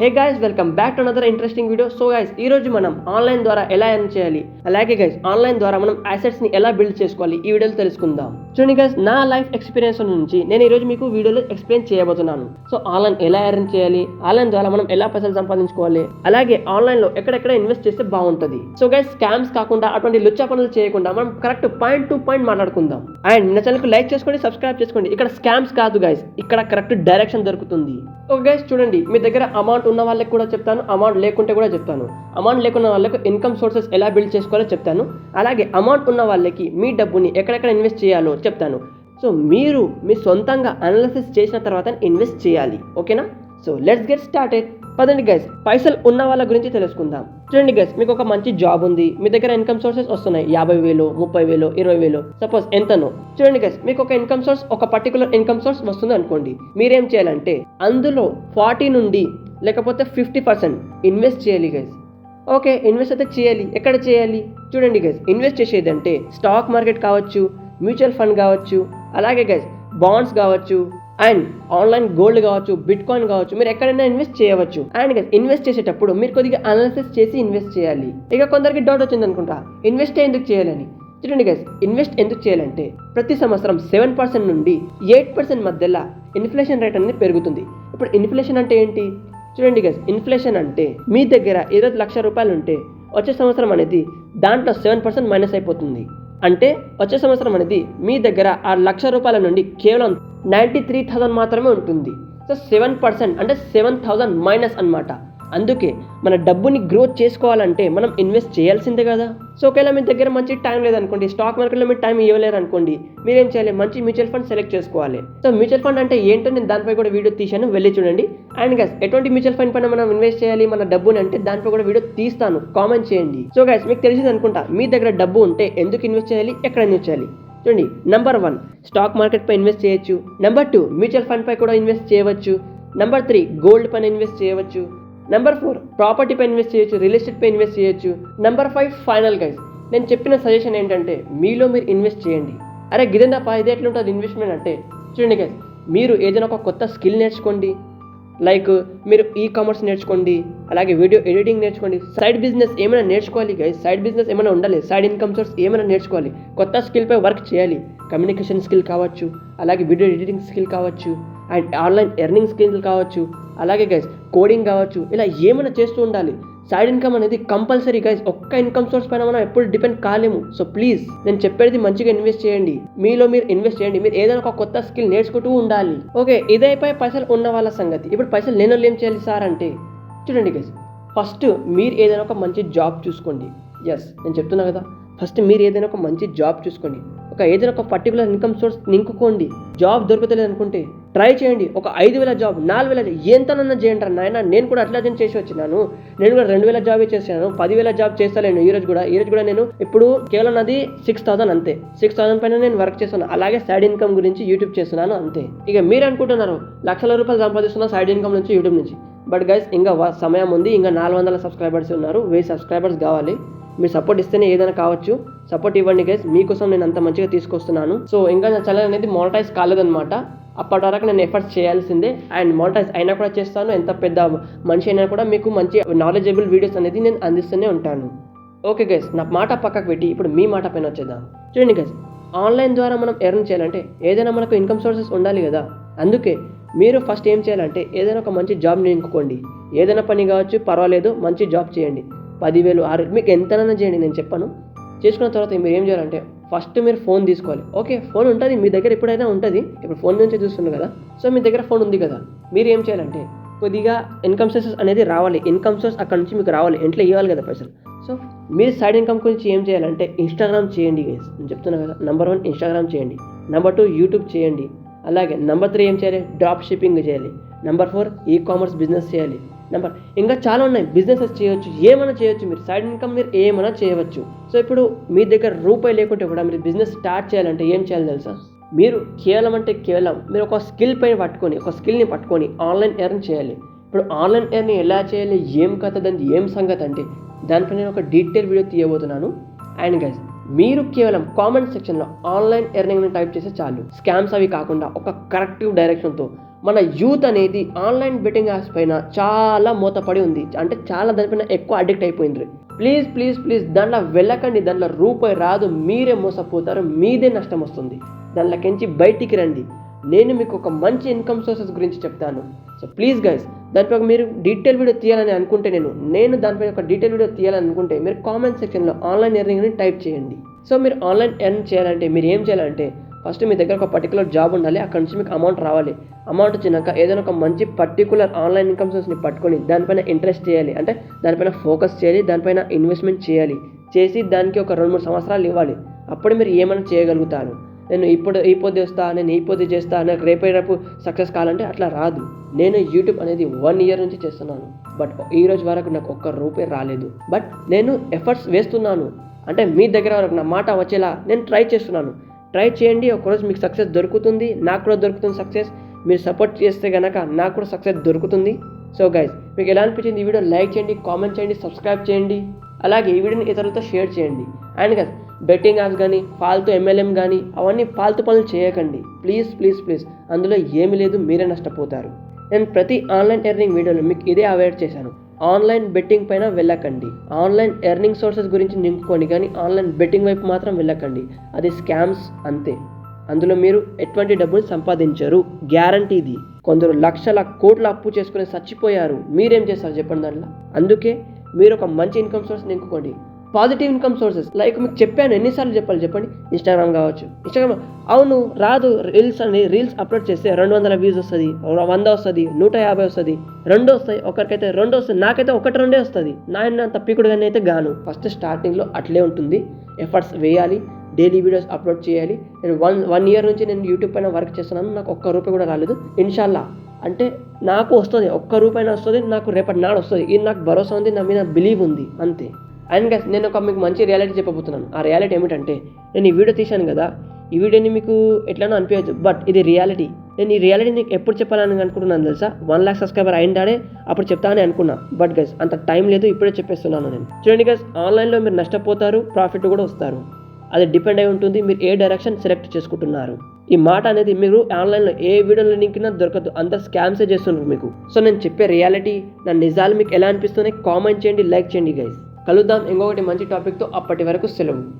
Hey guys welcome back to another interesting video so guys ఈ రోజు మనం online ద్వారా ఎలా ఎర్న్ చేయాలి? అలాగే గైస్ ఆన్లైన్ ద్వారా మనం అసెట్స్ని ఎలా బిల్డ్ చేసుకోవాలి? ఈ వీడియోలో తెలుసుకుందాం. చూడండి గైస్ నా లైఫ్ ఎక్స్పీరియన్స్ నుంచి నేను ఈరోజు మీకు వీడియోలో ఎక్స్ప్లెయిన్ చేయబోతున్నాను. సో ఆన్లైన్ ఎలా ఎర్న్ చేయాలి? ఆన్లైన్ ద్వారా మనం ఎలా పైసలు సంపాదించుకోవాలి? అలాగే ఆన్లైన్లో ఎక్కడెక్కడ ఇన్వెస్ట్ చేస్తే బాగుంటుంది? సో గైస్ స్కామ్స్ కాకుండా అటువంటి లుచ్చా పనులు చేయకుండా మనం కరెక్ట్ పాయింట్ టు పాయింట్ మాట్లాడుకుందాం. అండ్ నా ఛానల్కి లైక్ చేసుకోండి సబ్స్క్రైబ్ చేసుకోండి. ఇక్కడ స్కామ్స్ కాదు గైస్ ఇక్కడ కరెక్ట్ డైరెక్షన్ దొరుకుతుంది. ఓకే గైస్ చూడండి మీ దగ్గర అమౌంట్ ఉన్న వాళ్ళకి కూడా చెప్తాను అమౌంట్ లేకుంటే కూడా చెప్తాను. అమౌంట్ లేకున్న వాళ్ళకి ఇన్కమ్ సోర్సెస్ ఎలా బిల్డ్ చేసుకోవాలో చెప్తాను. అలాగే అమౌంట్ ఉన్న వాళ్ళకి మీ డబ్బుని ఎక్కడెక్కడ ఇన్వెస్ట్ చేయాలో చెప్తాను. సో మీరు మీ సొంతంగా అనాలిసిస్ చేసిన తర్వాత ఇన్వెస్ట్ చేయాలి. ఓకేనా? సో లెట్స్ గెట్ స్టార్టెడ్ పదండి గైస్ పైసలు ఉన్న వాళ్ళ గురించి తెలుసుకుందాం. చూడండి గైస్ మీకు ఒక మంచి జాబ్ ఉంది. మీ దగ్గర ఇన్కమ్ సోర్సెస్ వస్తున్నాయి. యాభై వేలు ముప్పై వేలు ఇరవై వేలు సపోజ్ ఎంతనో. చూడండి గైస్ మీకు ఒక ఇన్కమ్ సోర్స్ ఒక పర్టికులర్ ఇన్కమ్ సోర్స్ వస్తుంది అనుకోండి. మీరేం చేయాలంటే అందులో ఫార్టీ నుండి లేకపోతే ఫిఫ్టీ పర్సెంట్ ఇన్వెస్ట్ చేయాలి గైస్ ఓకే ఇన్వెస్ట్ అయితే చేయాలి. ఎక్కడ చేయాలి? చూడండి గైస్ ఇన్వెస్ట్ చేసేది అంటే స్టాక్ మార్కెట్ కావచ్చు మ్యూచువల్ ఫండ్ కావచ్చు అలాగే గైస్ బాండ్స్ కావచ్చు అండ్ ఆన్లైన్ గోల్డ్ కావచ్చు బిట్ కాయిన్ కావచ్చు మీరు ఎక్కడైనా ఇన్వెస్ట్ చేయవచ్చు. అండ్ గైస్ ఇన్వెస్ట్ చేసేటప్పుడు మీరు కొద్దిగా అనాలిసిస్ చేసి ఇన్వెస్ట్ చేయాలి. ఇక కొందరికి డౌట్ వచ్చింది అనుకుంటా ఇన్వెస్ట్ ఎందుకు చేయాలని? చూడండి గైస్ ఇన్వెస్ట్ ఎందుకు చేయాలంటే ప్రతి సంవత్సరం సెవెన్ పర్సెంట్ నుండి ఎయిట్ పర్సెంట్ మధ్యలో ఇన్ఫ్లేషన్ రేట్ అనేది పెరుగుతుంది. ఇప్పుడు ఇన్ఫ్లేషన్ అంటే ఏంటి? చూడండి గైస్ ఇన్ఫ్లేషన్ అంటే మీ దగ్గర ఇరవై లక్ష రూపాయలు ఉంటే వచ్చే సంవత్సరం అనేది దాంట్లో సెవెన్ పర్సెంట్ మైనస్ అయిపోతుంది. అంటే వచ్చే సంవత్సరం అనేది మీ దగ్గర ఆ లక్ష రూపాయల నుండి కేవలం నైంటీ త్రీ థౌసండ్ మాత్రమే ఉంటుంది. సో సెవెన్ పర్సెంట్ అంటే సెవెన్ థౌజండ్ మైనస్ అనమాట అందుకే మన డబ్బుని గ్రోత్ చేసుకోవాలంటే మనం ఇన్వెస్ట్ చేయాల్సిందే కదా. సో ఒకవేళ మీ దగ్గర మంచి టైం లేదనుకోండి స్టాక్ మార్కెట్లో మీరు టైం ఇవ్వలేరు అనుకోండి మీరేం చేయాలి? మంచి మ్యూచువల్ ఫండ్ సెలెక్ట్ చేసుకోవాలి. సో మ్యూచువల్ ఫండ్ అంటే ఏంటో నేను దానిపై కూడా వీడియో తీశాను వెళ్ళి చూడండి. అండ్ గైస్ ఎటువంటి మ్యూచువల్ ఫండ్ పైన మనం ఇన్వెస్ట్ చేయాలి మన డబ్బుని అంటే దానిపై కూడా వీడియో తీస్తాను కామెంట్ చేయండి. సో గైస్ మీకు తెలిసింది అనుకుంటా మీ దగ్గర డబ్బు ఉంటే ఎందుకు ఇన్వెస్ట్ చేయాలి? ఎక్కడ ఇన్వెస్ట్ చేయాలి? చూడండి నెంబర్ వన్ స్టాక్ మార్కెట్ పై ఇన్వెస్ట్ చేయొచ్చు. నెంబర్ టూ మ్యూచువల్ ఫండ్ పై కూడా ఇన్వెస్ట్ చేయవచ్చు. నెంబర్ త్రీ గోల్డ్ పైన ఇన్వెస్ట్ చేయవచ్చు. నెంబర్ ఫోర్ ప్రాపర్టీ పై ఇన్వెస్ట్ చేయొచ్చు రియల్ ఎస్టేట్ పై ఇన్వెస్ట్ చేయొచ్చు. నెంబర్ ఫైవ్ ఫైనల్ గైస్ నేను చెప్పిన సజెషన్ ఏంటంటే మీలో మీరు ఇన్వెస్ట్ చేయండి. అరే గిదెందా ఇది ఎట్లుంటుంది ఇన్వెస్ట్మెంట్ అంటే? చూడండి గైస్ మీరు ఏదైనా ఒక కొత్త స్కిల్ నేర్చుకోండి. లైక్ మీరు ఈ కామర్స్ నేర్చుకోండి అలాగే వీడియో ఎడిటింగ్ నేర్చుకోండి. సైడ్ బిజినెస్ ఏమైనా నేర్చుకోవాలి గైస్ సైడ్ బిజినెస్ ఏమైనా ఉండాలి సైడ్ ఇన్కమ్ సోర్స్ ఏమైనా నేర్చుకోవాలి. కొత్త స్కిల్పై వర్క్ చేయాలి. కమ్యూనికేషన్ స్కిల్ కావచ్చు అలాగే వీడియో ఎడిటింగ్ స్కిల్ కావచ్చు. అండ్ ఆన్లైన్ ఎర్నింగ్ స్కిల్ కావచ్చు అలాగే గైస్ కోడింగ్ కావచ్చు ఇలా ఏమైనా చేస్తూ ఉండాలి. సైడ్ ఇన్కమ్ అనేది కంపల్సరీ గైస్ ఒక్క ఇన్కమ్ సోర్స్ పైన మనం ఎప్పుడు డిపెండ్ కాలేము. సో ప్లీజ్ నేను చెప్పేది మంచిగా ఇన్వెస్ట్ చేయండి. మీలో మీరు ఇన్వెస్ట్ చేయండి. మీరు ఏదైనా ఒక కొత్త స్కిల్ నేర్చుకుంటూ ఉండాలి. ఓకే ఇదైపోయి పైసలు ఉన్న వాళ్ళ సంగతి. ఇప్పుడు పైసలు లేని వాళ్ళు ఏం చేయాలి సార్ అంటే చూడండి గైస్ ఫస్ట్ మీరు ఏదైనా ఒక మంచి జాబ్ చూసుకోండి. ఎస్ నేను చెప్తున్నా కదా. ఫస్ట్ మీరు ఏదైనా ఒక మంచి జాబ్ చూసుకోండి. ఒక ఏదైనా ఒక పర్టికులర్ ఇన్కమ్ సోర్స్ నింకుకోండి జాబ్ దొరకలేదు అనుకుంటే ట్రై చేయండి. ఒక ఐదు వేల జాబ్ నాలుగు వేల ఎంతనన్నా చేయండి రా నాయన. నేను కూడా అట్లా చేసి వచ్చినాను. నేను కూడా రెండు వేల జాబ్ చేశాను. పదివేల జాబ్ చేస్తాను ఈ రోజు కూడా ఈ రోజు కూడా నేను ఇప్పుడు కేవలం అది సిక్స్ థౌసండ్ అంతే. సిక్స్ థౌసండ్ పైన నేను వర్క్ చేస్తాను అలాగే సైడ్ ఇన్కమ్ గురించి యూట్యూబ్ చేస్తున్నాను అంతే. ఇక మీరు అనుకుంటున్నారు లక్షల రూపాయలు సంపాదిస్తున్న సైడ్ ఇన్కమ్ నుంచి యూట్యూబ్ నుంచి. బట్ గైస్ ఇంకా సమయం ఉంది. ఇంకా నాలుగు వందల సబ్స్క్రైబర్స్ ఉన్నారు. వెయ్యి సబ్స్క్రైబర్స్ కావాలి. మీరు సపోర్ట్ ఇస్తేనే ఏదైనా కావచ్చు. సపోర్ట్ ఇవ్వండి గైస్ మీకోసం నేను అంత మంచిగా తీసుకొస్తున్నాను. సో ఇంకా నా ఛానల్ అనేది మానిటైజ్ కాలేదన్నమాట. అప్పటి వరకు నేను ఎఫర్ట్స్ చేయాల్సిందే. అండ్ మానిటైజ్ అయినా కూడా చేస్తాను. ఎంత పెద్ద మనిషి అయినా కూడా మీకు మంచి నాలెడ్జబుల్ వీడియోస్ అనేది నేను అందిస్తూనే ఉంటాను. ఓకే గైస్ నా మాట పక్కకు పెట్టి ఇప్పుడు మీ మాట పైన వచ్చేద్దాం. చూడండి గైస్ ఆన్లైన్ ద్వారా మనం ఎర్న్ చేయాలంటే ఏదైనా మనకు ఇన్కమ్ సోర్సెస్ ఉండాలి కదా. అందుకే మీరు ఫస్ట్ ఏం చేయాలంటే ఏదైనా ఒక మంచి జాబ్ని ఎంచుకోండి ఏదైనా పని కావచ్చు పర్వాలేదు మంచి జాబ్ చేయండి. పదివేలు ఆరు మీకు ఎంతనైనా చేయండి నేను చెప్పాను. చేసుకున్న తర్వాత మీరు ఏం చేయాలంటే ఫస్ట్ మీరు ఫోన్ తీసుకోవాలి. ఓకే ఫోన్ ఉంటుంది మీ దగ్గర ఎప్పుడైనా ఉంటుంది. ఇప్పుడు ఫోన్ నుంచి చూస్తున్నారు కదా. సో మీ దగ్గర ఫోన్ ఉంది కదా. మీరు ఏం చేయాలంటే కొద్దిగా ఇన్కమ్ సోర్సెస్ అనేది రావాలి. ఇన్కమ్ సోర్స్ అక్కడ నుంచి మీకు రావాలి. ఇంట్లో ఇవ్వాలి కదా పైసలు. సో మీరు సైడ్ ఇన్కమ్ గురించి ఏం చేయాలంటే ఇన్స్టాగ్రామ్ చేయండి గైస్ నేను చెప్తున్నా కదా. నెంబర్ వన్ ఇన్స్టాగ్రామ్ చేయండి. నెంబర్ టూ యూట్యూబ్ చేయండి. అలాగే నెంబర్ త్రీ ఏం చేయాలి? డ్రాప్ షిప్పింగ్ చేయాలి. Number four e commerce business చేయాలి. నెంబర్ ఇంకా చాలా ఉన్నాయి. బిజినెసెస్ చేయొచ్చు ఏమైనా చేయొచ్చు. మీరు సైడ్ ఇన్కమ్ మీరు ఏమైనా చేయవచ్చు. సో ఇప్పుడు మీ దగ్గర రూపాయి లేకుంటే కూడా మీరు బిజినెస్ స్టార్ట్ చేయాలంటే ఏం చేయాలి తెలుసా? మీరు కేవలం అంటే కేవలం మీరు ఒక స్కిల్ పైన పట్టుకొని ఒక స్కిల్ని పట్టుకొని ఆన్లైన్ ఎర్న్ చేయాలి. ఇప్పుడు ఆన్లైన్ ఎర్న్ ఎలా చేయాలి? ఏం కథ దానికి ఏం సంగతి అంటే దానిపై నేను ఒక డీటెయిల్ వీడియో తీయబోతున్నాను. అండ్ గైస్ మీరు కేవలం కామెంట్ సెక్షన్లో ఆన్లైన్ ఎర్నింగ్ని టైప్ చేస్తే చాలు. స్కామ్స్ అవి కాకుండా ఒక కరెక్టివ్ డైరెక్షన్తో మన యూత్ అనేది ఆన్లైన్ బెట్టింగ్ యాప్స్ పైన చాలా మూతపడి ఉంది. అంటే చాలా దానిపైన ఎక్కువ అడిక్ట్ అయిపోయింది ప్లీజ్ ప్లీజ్ ప్లీజ్ దాంట్లో వెళ్ళకండి. దాంట్లో రూపాయి రాదు. మీరే మోసపోతారు. మీదే నష్టం వస్తుంది. దాంట్లోకించి బయటికి రండి. నేను మీకు ఒక మంచి ఇన్కమ్ సోర్సెస్ గురించి చెప్తాను. సో ప్లీజ్ గైస్ దానిపై మీరు డీటెయిల్ వీడియో తీయాలని అనుకుంటే నేను నేను దానిపై ఒక డీటెయిల్ వీడియో తీయాలని అనుకుంటే మీరు కామెంట్ సెక్షన్లో ఆన్లైన్ ఎర్నింగ్ని టైప్ చేయండి. సో మీరు ఆన్లైన్ ఎర్న్ చేయాలంటే మీరు ఏం చేయాలంటే ఫస్ట్ మీ దగ్గర ఒక పర్టికులర్ జాబ్ ఉండాలి అక్కడ నుంచి మీకు అమౌంట్ రావాలి. అమౌంట్ వచ్చినాక ఏదైనా ఒక మంచి పర్టికులర్ ఆన్లైన్ ఇన్కమ్ సోర్స్ని పట్టుకొని దానిపైన ఇంట్రెస్ట్ చేయాలి. అంటే దానిపైన ఫోకస్ చేయాలి దానిపైన ఇన్వెస్ట్మెంట్ చేయాలి. చేసి దానికి ఒక రెండు మూడు సంవత్సరాలు ఇవ్వాలి. అప్పుడు మీరు ఏమైనా చేయగలుగుతారు. నేను ఇప్పుడు ఈ పొద్దు వస్తా నేను ఈ పొద్దు చేస్తా నాకు రేపే రేపు సక్సెస్ కావాలంటే అట్లా రాదు. నేను యూట్యూబ్ అనేది వన్ ఇయర్ నుంచి చేస్తున్నాను. బట్ ఈ రోజు వరకు నాకు ఒక్క రూపాయి రాలేదు. బట్ నేను ఎఫర్ట్స్ వేస్తున్నాను. అంటే మీ దగ్గర వరకు నా మాట వచ్చేలా నేను ట్రై చేస్తున్నాను. ట్రై చేయండి ఒకరోజు మీకు సక్సెస్ దొరుకుతుంది నాకు కూడా దొరుకుతుంది సక్సెస్ మీరు సపోర్ట్ చేస్తే కనుక నాకు కూడా సక్సెస్ దొరుకుతుంది. సో గైస్ మీకు ఎలా అనిపించింది ఈ వీడియో లైక్ చేయండి కామెంట్ చేయండి సబ్స్క్రైబ్ చేయండి. అలాగే ఈ వీడియోని ఇతరులతో షేర్ చేయండి. అండ్ గైస్ బెట్టింగ్ యాప్స్ కానీ ఫాల్తూ ఎంఎల్ఎం కానీ అవన్నీ ఫాల్తూ పనులు చేయకండి. ప్లీజ్ ప్లీజ్ ప్లీజ్ అందులో ఏమీ లేదు మీరే నష్టపోతారు. నేను ప్రతి ఆన్లైన్ ఎర్నింగ్ వీడియోలో మీకు ఇదే అవాయిడ్ చేశాను. ఆన్లైన్ బెట్టింగ్ పైన వెళ్ళకండి. ఆన్లైన్ ఎర్నింగ్ సోర్సెస్ గురించి నింపుకోండి కానీ ఆన్లైన్ బెట్టింగ్ వైపు మాత్రం వెళ్ళకండి. అది స్కామ్స్ అంతే. అందులో మీరు ఎటువంటి డబ్బులు సంపాదించరు. గ్యారంటీ ఇది కొందరు లక్షల కోట్ల అప్పు చేసుకుని చచ్చిపోయారు. మీరేం చేస్తారు? చెప్పండి దాంట్లో అందుకే మీరు ఒక మంచి income source నింపుకోండి. Positive income sources. Like మీకు చెప్పాను ఎన్నిసార్లు చెప్పాలి చెప్పండి? ఇన్స్టాగ్రామ్ కావచ్చు. ఇన్స్టాగ్రామ్ అవును రాదు. రీల్స్ అని రీల్స్ అప్లోడ్ చేస్తే రెండు వందల వ్యూస్ వస్తుంది వంద వస్తుంది నూట యాభై వస్తుంది రెండు వస్తాయి ఒకరికైతే రెండు వస్తుంది నాకైతే ఒకటి రెండే వస్తుంది. నా తప్పికుడు కానీ అయితే గాను. ఫస్ట్ స్టార్టింగ్లో అట్లే ఉంటుంది. ఎఫర్ట్స్ వేయాలి డైలీ వీడియోస్ అప్లోడ్ చేయాలి. నేను వన్ వన్ ఇయర్ నుంచి నేను యూట్యూబ్ పైన వర్క్ చేస్తున్నాను నాకు ఒక్క రూపాయి కూడా రాలేదు. ఇన్షాల్లా అంటే నాకు వస్తుంది ఒక్క రూపాయి వస్తుంది నాకు రేపటి నాడు వస్తుంది. ఇది నాకు భరోసా ఉంది నా మీద బిలీవ్ ఉంది అంతే. అండ్ గైస్ నేను ఒక మీకు మంచి రియాలిటీ చెప్పబోతున్నాను. ఆ రియాలిటీ ఏమిటంటే నేను ఈ వీడియో తీశాను కదా ఈ వీడియోని మీకు ఎట్లనో అనిపించచ్చు బట్ ఇది రియాలిటీ నేను ఈ రియాలిటీ నీకు ఎప్పుడు చెప్పాలని అనుకుంటున్నాను తెలుసా? వన్ ల్యాక్ సబ్స్క్రైబర్ అయిందాడే అప్పుడు చెప్తానని అనుకున్నా. బట్ గైస్ అంత టైం లేదు ఇప్పుడే చెప్పేస్తున్నాను నేను. చూడండి గైస్ ఆన్లైన్లో మీరు నష్టపోతారు ప్రాఫిట్ కూడా వస్తారు. అది డిపెండ్ అయి ఉంటుంది మీరు ఏ డైరెక్షన్ సెలెక్ట్ చేసుకుంటున్నారు. ఈ మాట అనేది మీరు ఆన్లైన్లో ఏ వీడియోలో లింకినా దొరకదు అంత స్కామ్సే చేస్తున్నారు మీకు. సో నేను చెప్పే రియాలిటీ నా నిజాలు మీకు ఎలా అనిపిస్తున్నాయి కామెంట్ చేయండి లైక్ చేయండి గైస్ కలుద్దాం. ఇంకొకటి మంచి టాపిక్తో అప్పటి వరకు సెలవు.